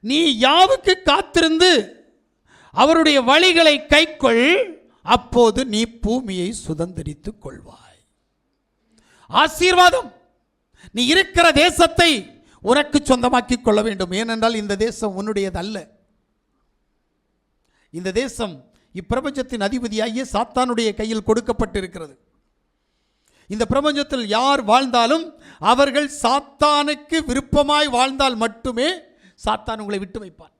நீ யாவுக்கு காத்திருந்து அவருடைய வழிகளை கைக்கொள் அப்போது நீ பூமியை சுதந்திரித்துக் கொள்வாய். ஆசீர்வாதம். நீ இருக்கிற தேசத்தை உனக்கு சொந்தமாக்கிக் கொள்ள வேண்டும். ஏனென்றால் இந்த தேசம் உன்னுடையது அல்ல இந்த தேசம் இப்பிரபஞ்சத்தின் அதிபதியாகிய சாத்தானுடைய கையில் கொடுக்கப்பட்டிருக்கிறது. இந்த பிரபஞ்சத்தில் யார் வாழ்ந்தாலும் அவர்கள் சாத்தானுக்கு விருப்பமாய் வாழ்ந்தால் மட்டுமே சாத்தான் உங்களை விட்டு வைப்பான்.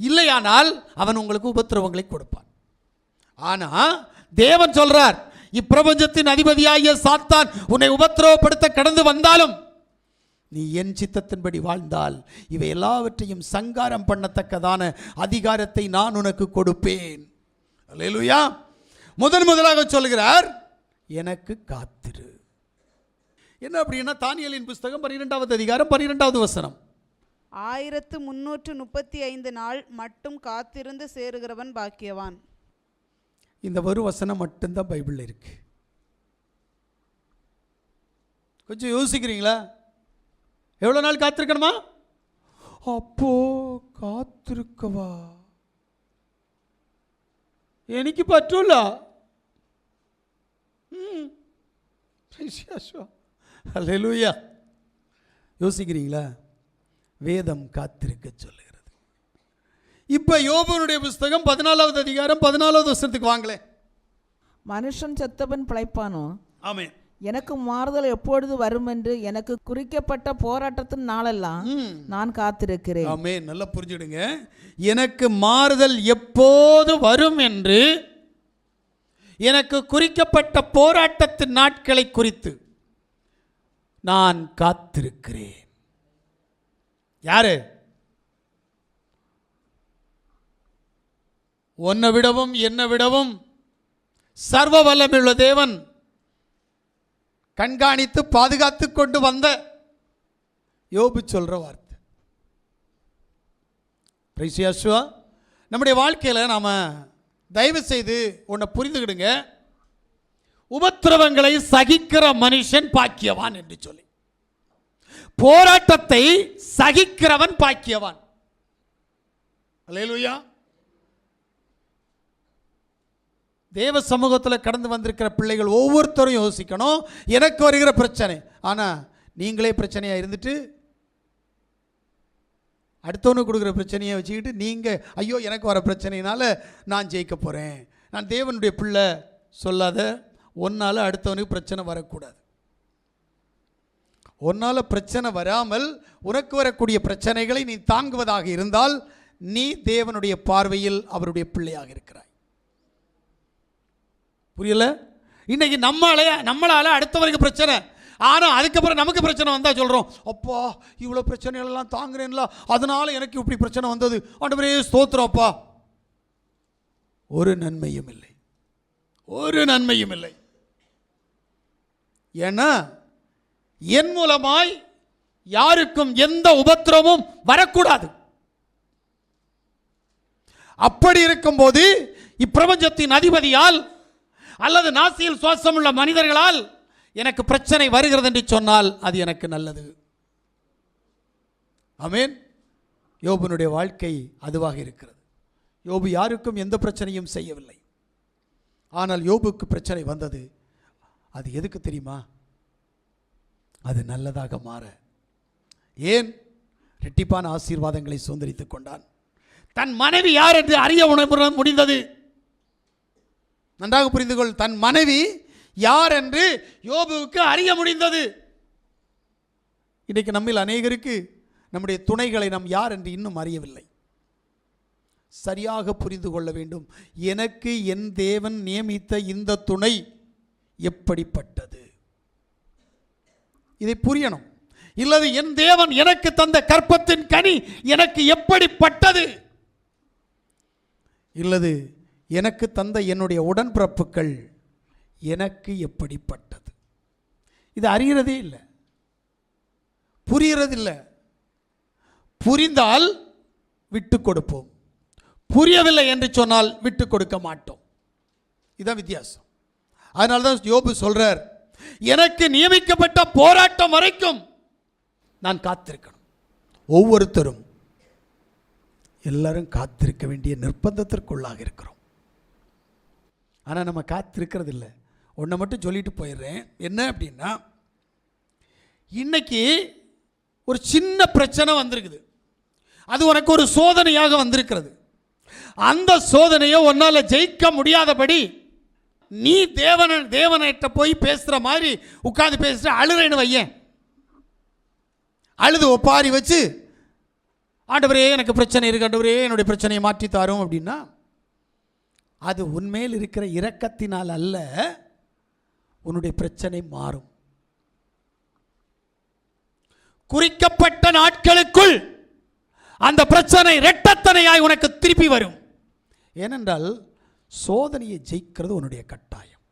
இல்லையானால் அவன் உங்களுக்கு உபத்திரவங்களை கொடுப்பான். ஆனால் தேவன் சொல்றார் இப்பிரபஞ்சத்தின் அதிபதியாகிய சாத்தான் உன்னை உபத்திரவப்படுத்த கடந்து வந்தாலும் நீ என் சித்தத்தின்படி வாழ்ந்தால் இவை எல்லாவற்றையும் சங்காரம் பண்ணத்தக்கதான அதிகாரத்தை நான் உனக்கு கொடுப்பேன். அல்லேலூயா. முதன் முதலாக சொல்கிறார் எனக்கு காத்திரு. என்ன அப்படின்னா தானியலின் புஸ்தகம் பன்னிரெண்டாவது அதிகாரம் பன்னிரெண்டாவது வசனம். ஆயிரத்து முன்னூற்று முப்பத்தி ஐந்து நாள் மட்டும் காத்திருந்து சேருகிறவன் பாக்கியவான் இந்த ஒரு வசனம் மட்டும்தான் பைபிளில் இருக்கு கொஞ்சம் யோசிக்கிறீங்களா எவ்வளோ நாள் காத்திருக்கணுமா அப்போ காத்திருக்கவா എനിക്ക് പറ്റൂല அல்லேலூயா யோசிக்கிறீங்களா வேதம் காத்திருக்க சொல்லுகிறது. இப்போ யோபனுடைய புஸ்தகம் பதினாலாவது அதிகாரம் பதினாலாவது வருஷத்துக்கு வாங்களே மனுஷன் செத்தவன் பிழைப்பானோ? ஆமே எனக்கு மாறுதல் எப்பொழுது வரும் என்று எனக்கு குறிக்கப்பட்ட போராட்டத்தின் நாளெல்லாம் நான் காத்திருக்கிறேன். ஆமே நல்லா புரிஞ்சுடுங்க எனக்கு மாறுதல் எப்போது வரும் என்று எனக்கு குறிக்கப்பட்ட போராட்டத்தின் நாட்களை குறித்து நான் காத்திருக்கிறேன். யாரு? உன்னை விடவும் என்னை விடவும் சர்வ வல்லமுள்ள தேவன் கண்காணித்து பாதுகாத்து கொண்டு வந்த யோபு சொல்ற வார்த்தை. பிரைசியாசுவா நம்முடைய வாழ்க்கையில் நாம் தயவு செய்து உன்னை புரிந்துக்கிடுங்க உபத்திரவங்களை சகிக்கிற மனுஷன் பாக்கியவான் என்று சொல்லி. போராட்டத்தை சகிக்கிறவன் பாக்கியவான். அல்லேலூயா தேவ சமூகத்தில் கடந்து வந்திருக்கிற பிள்ளைகள் ஒவ்வொருத்தரும் யோசிக்கணும் எனக்கு வருகிற பிரச்சனை. ஆனால் நீங்களே பிரச்சனையாக இருந்துட்டு அடுத்தவனுக்கு கொடுக்குற பிரச்சனையை வச்சுக்கிட்டு நீங்கள் ஐயோ எனக்கு வர பிரச்சனையினால நான் ஜெயிக்க போகிறேன் நான் தேவனுடைய பிள்ளை சொல்லாத ஒன்னால் அடுத்தவனுக்கு பிரச்சனை வரக்கூடாது. உன்னால் பிரச்சனை வராமல் உனக்கு வரக்கூடிய பிரச்சனைகளை நீ தாங்குவதாக இருந்தால் நீ தேவனுடைய பார்வையில் அவருடைய பிள்ளையாக இருக்கிறாய். புரியல? இன்னைக்கு நம்மளால நம்மளால் அடுத்தவருக்கு பிரச்சனை. ஆனால் அதுக்கப்புறம் நமக்கு பிரச்சனை வந்தால் சொல்கிறோம் அப்பா இவ்வளோ பிரச்சனைகளெல்லாம் தாங்குறேன்ல அதனால் எனக்கு இப்படி பிரச்சனை வந்தது. ஆண்டவரே ஸ்தோத்திரம் அப்பா. ஒரு நன்மையும் இல்லை. ஒரு நன்மையும் இல்லை. ஏன்னா என் மூலமாய் யாருக்கும் எந்த உபத்திரமும் வரக்கூடாது. அப்படி இருக்கும்போது இப்பிரபஞ்சத்தின் அதிபதியால் அல்லது நாசியில் சுவாசமுள்ள மனிதர்களால் எனக்கு பிரச்சனை வருகிறது என்று சொன்னால் அது எனக்கு நல்லது. அமேன் யோபனுடைய வாழ்க்கை அதுவாக இருக்கிறது. யோபு யாருக்கும் எந்த பிரச்சனையும் செய்யவில்லை. ஆனால் யோபுக்கு பிரச்சனை வந்தது. அது எதுக்கு தெரியுமா? அது நல்லதாக மாற. ஏன்? ரெட்டிப்பான ஆசீர்வாதங்களை சுதந்திரித்துக் கொண்டான். தன் மனைவி யார் என்று அறிய உணவு முடிந்தது. நன்றாக புரிந்து கொள் தன் மனைவி யார் என்று யோபுவுக்கு அறிய முடிந்தது. இன்றைக்கு நம்மில் அநேகருக்கு நம்முடைய துணைகளை நாம் யார் என்று இன்னும் அறியவில்லை. சரியாக புரிந்து கொள்ள வேண்டும். எனக்கு என் தேவன் நியமித்த இந்த துணை எப்படிப்பட்டது? இதை புரியணும். இல்லது என் தேவன் எனக்கு தந்த கற்பத்தின் கனி எனக்கு எப்படிப்பட்டது? இல்லது எனக்கு தந்த என்னுடைய உடன்பிறப்புகள் எனக்கு எப்படிப்பட்டது? இது அறிகிறதே இல்லை. புரியறதில்லை புரிந்தால் விட்டு கொடுப்போம். புரியவில்லை என்று சொன்னால் விட்டு கொடுக்க மாட்டோம். இதுதான் வித்தியாசம். அதனால தான் யோபு சொல்கிறார் எனக்கு நியமிக்கப்பட்ட போராட்டம் வரைக்கும் நான் காத்திருக்கணும். ஒவ்வொருத்தரும் எல்லாரும் காத்திருக்க வேண்டிய நிர்பந்தத்திற்குள்ளாக இருக்கிறோம். ஆனால் நம்ம காத்திருக்கிறது இல்லை ஒன்றை மட்டும் சொல்லிட்டு போயிடுறேன். என்ன அப்படின்னா இன்னைக்கு ஒரு சின்ன பிரச்சனை வந்திருக்குது. அது உனக்கு ஒரு சோதனையாக வந்திருக்கிறது. அந்த சோதனையை உன்னால் ஜெயிக்க முடியாதபடி நீ தேவன தேவனிட்ட போய் பேசுகிற மாதிரி உட்காந்து பேசுகிற அழுறேன்னு வையேன். அழுது ஒப்பாரி வச்சு ஆண்டவரே எனக்கு பிரச்சனை இருக்கு ஆண்டவரே என்னுடைய பிரச்சனையை மாற்றி தாரும் அப்படின்னா அது உண்மையில் இருக்கிற இரக்கத்தினால் அல்ல உன்னுடைய பிரச்சனை மாறும். குறிக்கப்பட்ட நாட்களுக்குள் அந்த பிரச்சனை இரட்டத்தனையாய் உனக்கு திருப்பி வரும். ஏனென்றால் சோதனையை ஜெயிக்கிறது உன்னுடைய கட்டாயம்.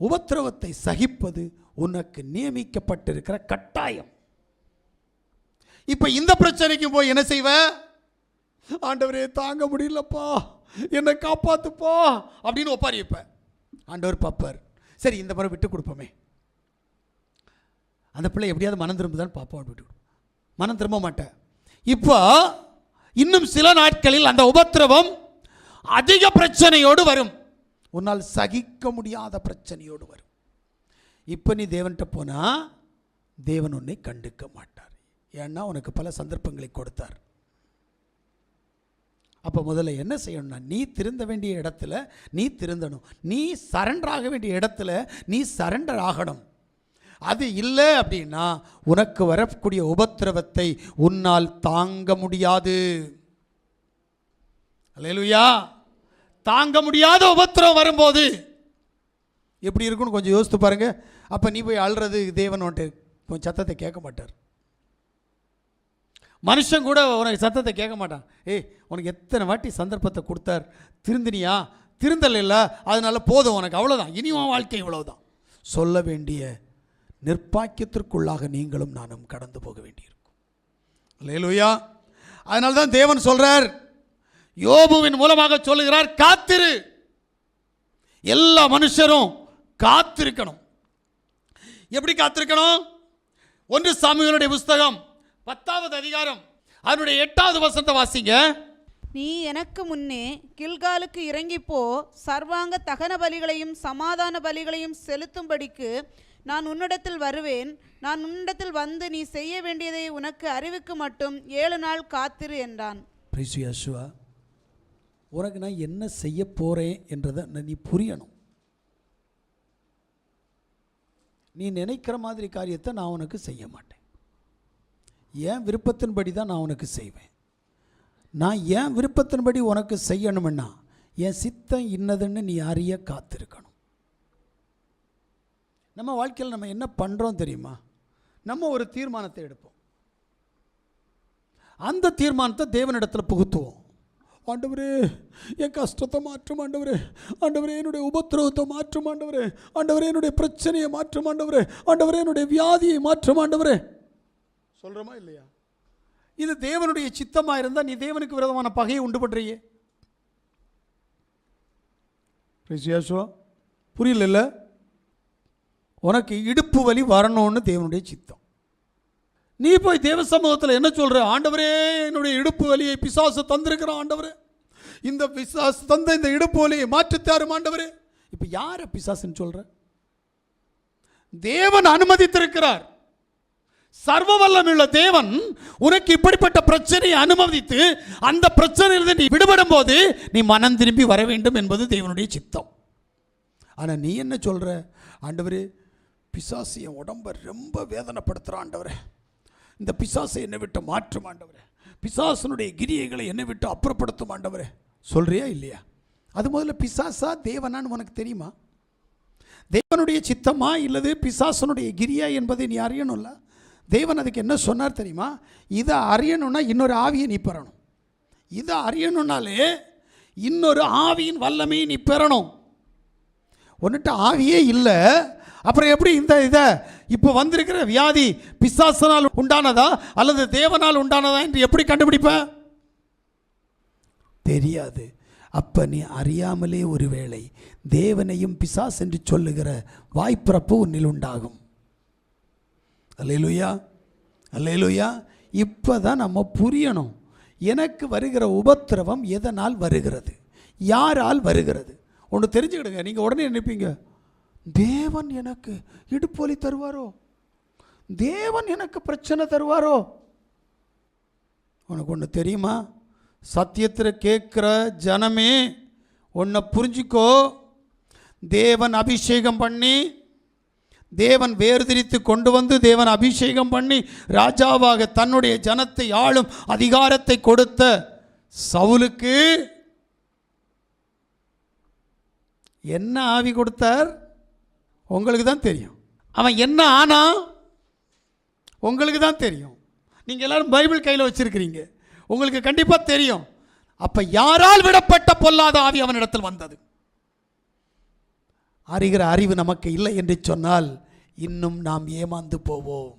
உபத்திரவத்தை சகிப்பது உனக்கு நியமிக்கப்பட்டிருக்கிற கட்டாயம். இப்போ இந்த பிரச்சனைக்கு போய் என்ன செய்வ? ஆண்டவரே தாங்க முடியலப்பா. என்னை காப்பாத்துப்பா அப்படின்னு ஒப்பாரி வைப்ப. ஆண்டவர் பாப்பார் சரி இந்த முறை விட்டு கொடுப்போமே. அந்த பிள்ளை எப்படியாவது மனம் திரும்புதான்னு பார்ப்போம் அப்படி விட்டு மனம் திரும்ப மாட்டேன். இப்போ இன்னும் சில நாட்களில் அந்த உபத்திரவம் அதிக பிரச்சனையோடு வரும். உன்னால் சகிக்க முடியாத பிரச்சனையோடு வரும். இப்போ நீ தேவன்கிட்ட போனால் தேவன் உன்னை கண்டுக்க மாட்டார். ஏன்னா உனக்கு பல சந்தர்ப்பங்களை கொடுத்தார். அப்போ முதல்ல என்ன செய்யணும்னா நீ திருந்த வேண்டிய இடத்துல நீ திருந்தணும். நீ சரண்டர் ஆக வேண்டிய இடத்துல நீ சரண்டர் ஆகணும். அது இல்லை அப்படின்னா உனக்கு வரக்கூடிய உபத்திரவத்தை உன்னால் தாங்க முடியாது. அல்லேலூயா. தாங்க முடியாத உபத்திரவம் வரும்போது. எப்படி இருக்குன்னு கொஞ்சம் யோசித்து பாருங்க. அப்போ நீ போய் அழுறது தேவன் வந்துட்டு கொஞ்சம் சத்தத்தை கேட்க மாட்டார். மனுஷன் கூட உனக்கு சத்தத்தை கேட்க மாட்டான். ஏய் உனக்கு எத்தனை வாட்டி சந்தர்ப்பத்தை கொடுத்தார். திருந்தினியா? திருந்தல் இல்லை அதனால போதும் உனக்கு. அவ்வளோதான் இனி உன் வாழ்க்கை இவ்வளவுதான். சொல்ல வேண்டிய நிர்பாக்கியத்திற்குள்ளாக நீங்களும் நானும் கடந்து போக வேண்டியிருக்கும். லேலுயா அதனால தான் தேவன் சொல்றார் யோபுவின் மூலமாக சொல்லுகிறார் காத்திரு. எல்லா மனுஷரும் காத்திருக்கணும். எப்படி காத்திருக்கணும்? ஒன்று சாமிகளுடைய புஸ்தகம் பத்தாவது அதிகாரம் அதனுடைய எட்டாவது வசனத்தை வாசிங்க. நீ எனக்கு முன்னே கில்காலுக்கு இறங்கி போ சர்வாங்க தகன பலிகளையும் சமாதான பலிகளையும் செலுத்தும்படிக்கு நான் உன்னிடத்தில் வருவேன். நான் உன்னிடத்தில் வந்து நீ செய்ய வேண்டியதை உனக்கு அறிவிக்கு மட்டும் ஏழு நாள் காத்திரு என்றான். உனக்கு நான் என்ன செய்ய போகிறேன் என்றதை நீ புரியணும். நீ நினைக்கிற மாதிரி காரியத்தை நான் உனக்கு செய்ய மாட்டேன். என் விருப்பத்தின்படி தான் நான் உனக்கு செய்வேன். நான் என் விருப்பத்தின்படி உனக்கு செய்யணும்னா என் சித்தம் இன்னதுன்னு நீ அறிய காத்திருக்கணும். நம்ம வாழ்க்கையில் நம்ம என்ன பண்ணுறோம் தெரியுமா? நம்ம ஒரு தீர்மானத்தை எடுப்போம். அந்த தீர்மானத்தை தேவனிடத்தில் புகுத்துவோம். ஆண்டவரே என் கஷ்டத்தை மாற்றும் ஆண்டவரே. ஆண்டவரே என்னுடைய உபத்திரவத்தை மாற்றும் ஆண்டவரே. ஆண்டவரே என்னுடைய பிரச்சனையை மாற்றும் ஆண்டவரே. ஆண்டவரே என்னுடைய வியாதியை மாற்றும் ஆண்டவரே. சொல்கிறோமா இல்லையா? இது தேவனுடைய சித்தமாக இருந்தால் நீ தேவனுக்கு விரோதமான பகையை உண்டு பண்ணுறியே ரிஷியாசுவா புரியல உனக்கு இடுப்பு வலி வரணும்னு தேவனுடைய சித்தம். நீ போய் தேவ சமூகத்தில் என்ன சொல்கிற ஆண்டவரே என்னுடைய இடுப்பு வலியை பிசாசு தந்திருக்கிறான் ஆண்டவரே. இந்த பிசாசு தந்த இந்த இடுப்பு வலியை மாற்றித்தாரும் ஆண்டவரே. இப்போ யாரை பிசாசுன்னு சொல்ற? தேவன் அனுமதித்திருக்கிறார். சர்வ வல்லமுள்ள தேவன் உனக்கு இப்படிப்பட்ட பிரச்சனையை அனுமதித்து அந்த பிரச்சனையிலிருந்து நீ விடுபடும் போது நீ மனம் திரும்பி வர வேண்டும் என்பது தேவனுடைய சித்தம். ஆனால் நீ என்ன சொல்கிற ஆண்டவரே பிசாசு என் உடம்பை ரொம்ப வேதனைப்படுத்துகிறான் ஆண்டவரே. இந்த பிசாசை என்னை விட்டு மாற்றும் ஆண்டவரே. பிசாசனுடைய கிரியைகளை என்னை விட்டு அப்புறப்படுத்தும் ஆண்டவரே. சொல்கிறியா இல்லையா? அது முதல்ல பிசாசா தேவனான்னு உனக்கு தெரியுமா? தேவனுடைய சித்தமா இல்லது பிசாசனுடைய கிரியா என்பதை நீ அறியணும்ல? தேவன் அதுக்கு என்ன சொன்னார் தெரியுமா? இதை அறியணும்னா இன்னொரு ஆவியை நீ பெறணும். இதை அறியணும்னாலே இன்னொரு ஆவியின் வல்லமையை நீ பெறணும். ஒன்றுட்டு ஆவியே இல்லை. அப்புறம் எப்படி இந்த இதை இப்போ வந்திருக்கிற வியாதி பிசாசனால் உண்டானதா அல்லது தேவனால் உண்டானதா என்று எப்படி கண்டுபிடிப்ப? தெரியாது. அப்போ நீ அறியாமலே ஒருவேளை தேவனையும் பிசாஸ் என்று சொல்லுகிற வாய்ப்பிறப்பு உன்னில் உண்டாகும். அல்லேலூயா. அல்லேலூயா. இப்போ தான் நம்ம புரியணும். எனக்கு வருகிற உபத்திரவம் எதனால் வருகிறது? யாரால் வருகிறது? ஒன்று தெரிஞ்சுக்கிடுங்க. நீங்கள் உடனே நினைப்பீங்க தேவன் எனக்கு இடுப்பொலி தருவாரோ? தேவன் எனக்கு பிரச்சனை தருவாரோ? உனக்கு ஒன்று தெரியுமா? சத்தியத்தில் கேட்குற ஜனமே ஒன்றை புரிஞ்சுக்கோ. தேவன் அபிஷேகம் பண்ணி தேவன் வேர்திரித்து கொண்டு வந்து தேவன் அபிஷேகம் பண்ணி ராஜாவாக தன்னுடைய ஜனத்தை ஆளும் அதிகாரத்தை கொடுத்த சவுலுக்கு என்ன ஆவி கொடுத்தார்? உங்களுக்கு தான் தெரியும். அவன் என்ன ஆனா? உங்களுக்கு தான் தெரியும். நீங்கள் எல்லாரும் பைபிள் கையில் வச்சுருக்கிறீங்க. உங்களுக்கு கண்டிப்பாக தெரியும். அப்போ யாரால் விடப்பட்ட பொல்லாத ஆவி அவனிடத்தில் வந்தது? அறிகிற அறிவு நமக்கு இல்லை என்று சொன்னால் இன்னும் நாம் ஏமாந்து போவோம்.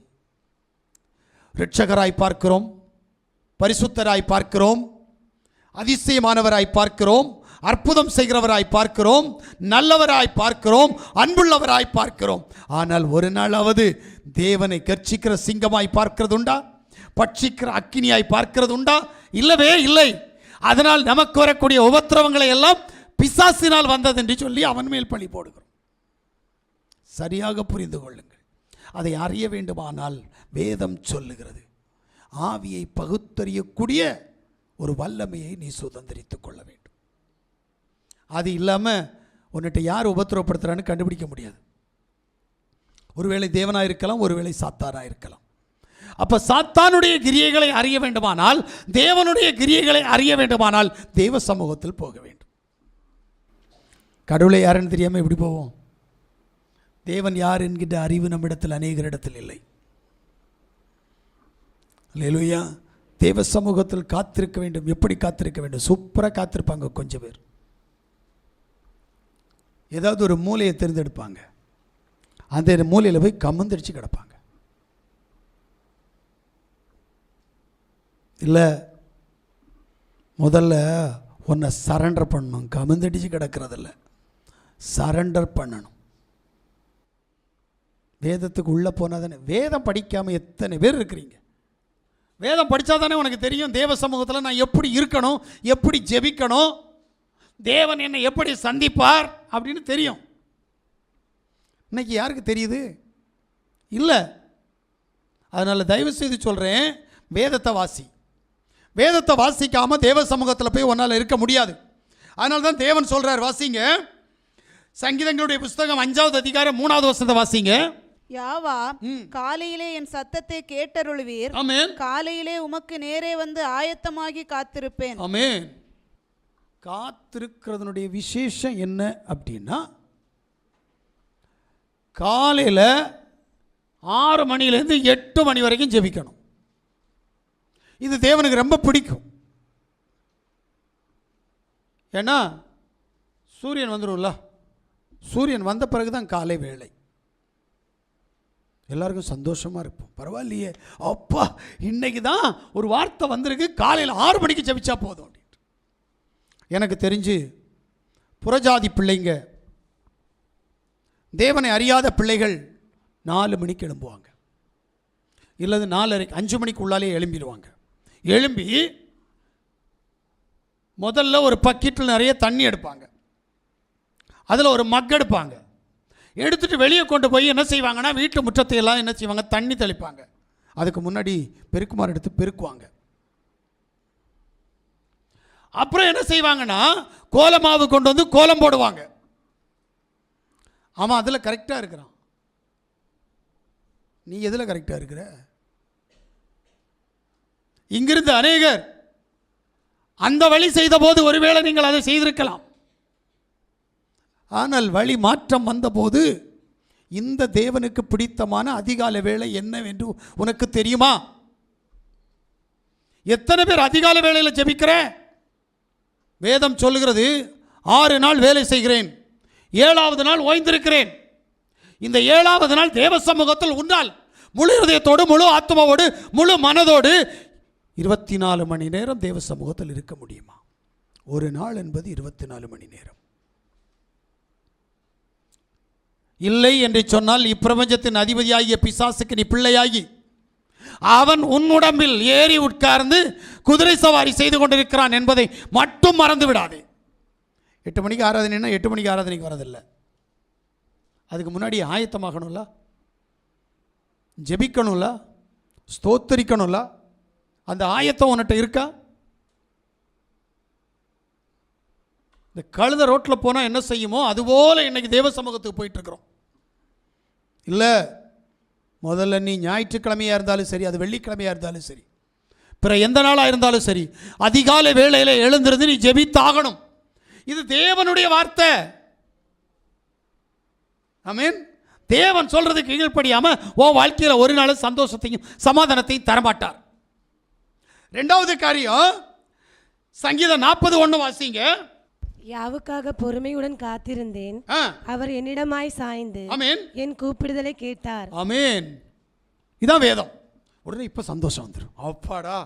ரிட்சகராய் பார்க்கிறோம் பரிசுத்தராய் பார்க்கிறோம் அதிசயமானவராய் பார்க்கிறோம் அற்புதம் செய்கிறவராய் பார்க்கிறோம் நல்லவராய் பார்க்கிறோம் அன்புள்ளவராய் பார்க்கிறோம். ஆனால் ஒரு நாளாவது தேவனை கர்ச்சிக்கிற சிங்கமாய் பார்க்கிறதுண்டா? பட்சிக்கிற அக்கினியாய் பார்க்கிறது உண்டா? இல்லவே இல்லை. அதனால் நமக்கு வரக்கூடிய உபத்திரவங்களை எல்லாம் பிசாசினால் வந்தது என்று சொல்லி அவன் மேல் பழி போடுகிறோம். சரியாக புரிந்து கொள்ளுங்கள். அதை அறிய வேண்டுமானால் வேதம் சொல்லுகிறது. ஆவியை பகுத்தறியக்கூடிய ஒரு வல்லமையை நீ சுதந்திரித்துக் கொள்ள வேண்டும். அது இல்லாமல் உன்னிட்ட யார் உபத்திரவப்படுத்துறான்னு கண்டுபிடிக்க முடியாது. ஒருவேளை தேவனாக இருக்கலாம் ஒருவேளை சாத்தாராக இருக்கலாம் அப்போ சாத்தானுடைய கிரியைகளை அறிய வேண்டுமானால் தேவனுடைய கிரியைகளை அறிய வேண்டுமானால் தேவ சமூகத்தில் போக வேண்டும். கடவுளை யாருன்னு தெரியாமல் எப்படி போவோம்? தேவன் யார் என்கின்ற அறிவு நம்மிடத்தில் அநேகரிடத்தில் இல்லை. அல்லேலூயா. தேவ சமூகத்தில் காத்திருக்க வேண்டும். எப்படி காத்திருக்க வேண்டும்? சூப்பராக காத்திருப்பாங்க கொஞ்சம் பேர். ஏதாவது ஒரு மூலையை தேர்ந்தெடுப்பாங்க. அந்த மூலையில் போய் கமந்திரிச்சு கிடப்பாங்க. இல்லை முதல்ல உன்னை சரண்டர் பண்ணணும். கமந்தடிச்சு கிடக்கிறதில்ல. சரண்டர் பண்ணணும். வேதத்துக்கு உள்ளே போனால் தானே வேதம் படிக்காமல் எத்தனை பேர் இருக்கிறீங்க? வேதம் படித்தா தானே உனக்கு தெரியும் தேவ சமூகத்தில் நான் எப்படி இருக்கணும் எப்படி ஜெபிக்கணும் தேவன் என்னை எப்படி சந்திப்பார் அப்படின்னு தெரியும். இன்னைக்கு யாருக்கு தெரியுது? இல்லை. அதனால் தயவு செய்து சொல்கிறேன் வேதத்தை வாசி வேதத்தை வாசிக்காமல் தேவ சமூகத்தில் போய் உன்னால் இருக்க முடியாது. அதனால தான் தேவன் சொல்கிறார் வாசிங்க. சங்கீதங்களுடைய புஸ்தகம் அஞ்சாவது அதிகாரம் மூணாவது வசனத்தை வாசிங்க. யாவா காலையிலே என் சத்தத்தை கேட்டருளுவீர். ஆமென். காலையிலே உமக்கு நேரே வந்து ஆயத்தமாகி காத்திருப்பேன். ஆமென். காத்திருக்கிறதுனுடைய விசேஷம் என்ன அப்படின்னா காலையில் ஆறு மணிலேருந்து எட்டு மணி வரைக்கும் ஜெபிக்கணும். இது தேவனுக்கு ரொம்ப பிடிக்கும். ஏன்னா சூரியன் வந்துடும்ல சூரியன் வந்த பிறகு தான் காலை வேலை எல்லாருக்கும் சந்தோஷமாக இருப்போம். பரவாயில்லையே. அப்பா இன்னைக்கு தான் ஒரு வார்த்தை வந்திருக்கு. காலையில் ஆறு மணிக்கு ஜபிச்சா போதும் அப்படின்ட்டு. எனக்கு தெரிஞ்சு புறஜாதி பிள்ளைங்க தேவனை அறியாத பிள்ளைகள் நாலு மணிக்கு எழும்புவாங்க. இல்லது நாலரை அஞ்சு மணிக்கு உள்ளாலே எழும்பிடுவாங்க. எழும்பி முதல்ல ஒரு பக்கெட்டில் நிறைய தண்ணி எடுப்பாங்க. அதில் ஒரு மக் எடுப்பாங்க. எடுத்துட்டு வெளியே கொண்டு போய் என்ன செய்வாங்கன்னா வீட்டு முற்றத்தையெல்லாம் என்ன செய்வாங்க? தண்ணி தெளிப்பாங்க. அதுக்கு முன்னாடி பெருக்குமார் எடுத்து பெருக்குவாங்க. அப்புறம் என்ன செய்வாங்கன்னா கோலமாவு கொண்டு வந்து கோலம் போடுவாங்க. ஆமாம் அதில் கரெக்டாக இருக்கிறான். நீ எதில் கரெக்டாக இருக்கிற? இங்கிருந்து அநேகர் அந்த வழி செய்தபோது ஒருவேளை நீங்கள் அதை செய்திருக்கலாம். ஆனால் வழி மாற்றம் வந்தபோது இந்த தேவனுக்கு பிடித்தமான அதிகால வேலை என்னவென்று உனக்கு தெரியுமா? எத்தனை பேர் அதிகால வேலையில் ஜெபிக்கிற? வேதம் சொல்லுகிறது ஆறு நாள் வேலை செய்கிறேன் ஏழாவது நாள் ஓய்ந்திருக்கிறேன். இந்த ஏழாவது நாள் தேவ சமூகத்தில் உண்டால் முழு இதயத்தோடு முழு ஆத்மாவோடு முழு மனதோடு இருபத்தி நாலு மணி நேரம் தேவ சமூகத்தில் இருக்க முடியுமா? ஒரு நாள் என்பது இருபத்தி நாலு மணி நேரம். இல்லை என்று சொன்னால் இப்பிரபஞ்சத்தின் அதிபதியாகிய பிசாசுக்கு நீ பிள்ளையாகி அவன் உன் உடம்பில் ஏறி உட்கார்ந்து குதிரை சவாரி செய்து கொண்டிருக்கிறான் என்பதை மட்டும் மறந்து விடாதே எட்டு மணிக்கு ஆராதனைன்னா எட்டு மணிக்கு ஆராதனைக்கு வரதில்லை. அதுக்கு முன்னாடி ஆயத்தமாகணும்ல? ஜெபிக்கணும்ல? ஸ்தோத்தரிக்கணும்ல? அந்த ஆயத்தம் உன்கிட்ட இருக்கா? இந்த கழுத ரோட்டில் போனால் என்ன செய்யுமோ அதுபோல் இன்னைக்கு தேவ சமூகத்துக்கு போயிட்டு இருக்கிறோம் இல்லை முதல்ல நீ ஞாயிற்றுக்கிழமையாக இருந்தாலும் சரி அது வெள்ளிக்கிழமையாக இருந்தாலும் சரி. பிற எந்த நாளாக இருந்தாலும் சரி அதிகாலை வேளையில் எழுந்திருந்து நீ ஜெபித்தாகணும். இது தேவனுடைய வார்த்தை. ஆமென் தேவன் சொல்றதுக்கு கீழ்ப்படியாம உன் வாழ்க்கையில் ஒரு நாள் சந்தோஷத்தையும் சமாதானத்தையும் தரமாட்டார். ரெண்டாவது காரியம் சங்கீதம் நாற்பது ஒன்று வாசிங்க. யாவுக்காக பொறுமையுடன் காத்திருந்தேன். அவர் என்னிடமாய் சாய்ந்து என் கூப்பிடுதலை கேட்டார். ஆமென். இதான் வேதம். உடனே இப்போ சந்தோஷம் வந்துடும் அப்பாடா.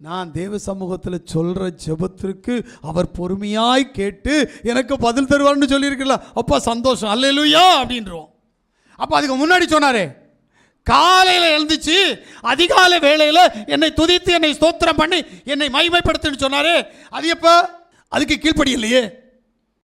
நான் தேவ சமூகத்தில் சொல்கிற ஜெபத்திற்கு அவர் பொறுமையாய் கேட்டு எனக்கு பதில் தருவார்னு சொல்லியிருக்கல அப்பா சந்தோஷம். அல்லேலூயா! அப்படின்றோம் அப்போ அதுக்கு முன்னாடி சொன்னாரே காலையில் எழுந்துச்சு அதிகாலை வேளையில் என்னை துதித்து என்னை ஸ்தோத்திரம் பண்ணி என்னை மைமைப்படுத்துன்னு சொன்னார். அது எப்போ? அதுக்கு கீழ்ப்படி இல்லையே.